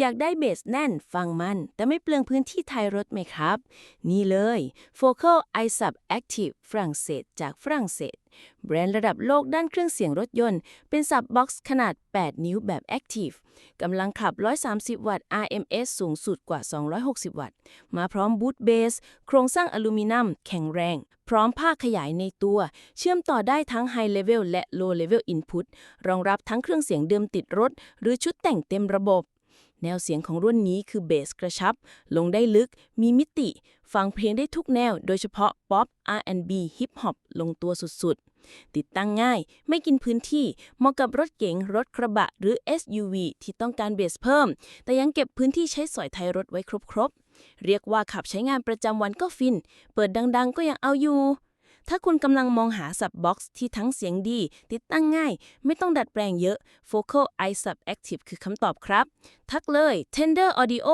อยากได้เบสแน่นฟังมัน แต่ไม่เปลืองพื้นที่ท้ายรถไหมครับ นี่เลย Focal i s u b Active ฝรั่งเศสจากฝรั่งเศส แบรนด์ระดับโลกด้านเครื่องเสียงรถยนต์ เป็นซับบ็อกซ์ขนาด 8 นิ้วแบบ Active กำลังขับ 130 วัตต์ RMS สูงสุดกว่า 260 วัตต์ มาพร้อมบูทเบส โครงสร้างอลูมิเนียมแข็งแรง พร้อมภาคขยายในตัว เชื่อมต่อได้ทั้ง High Level และ Low Level Input รองรับทั้งเครื่องเสียงเดิมติดรถ หรือชุดแต่งเต็มระบบ แนวเสียงของรุ่นนี้คือเบสกระชับ ลงได้ลึก มีมิติ ฟังเพลงได้ทุกแนว โดยเฉพาะป๊อป R&B ฮิปฮอปลงตัวสุดๆ ติดตั้งง่าย ไม่กินพื้นที่ เหมาะกับรถเก๋ง รถกระบะ หรือ SUV ที่ต้องการเบสเพิ่ม แต่ยังเก็บพื้นที่ใช้สอยท้ายรถไว้ครบๆ เรียกว่าขับใช้งานประจำวันก็ฟิน เปิดดังๆ ก็ยังเอาอยู่ ถ้าคุณกำลังมองหาสับบ็อกซ์ที่ทั้งเสียงดี ติดตั้งง่าย ไม่ต้องดัดแปลงเยอะ Focal i Sub Active คือคำตอบครับ ทักเลย Tender Audio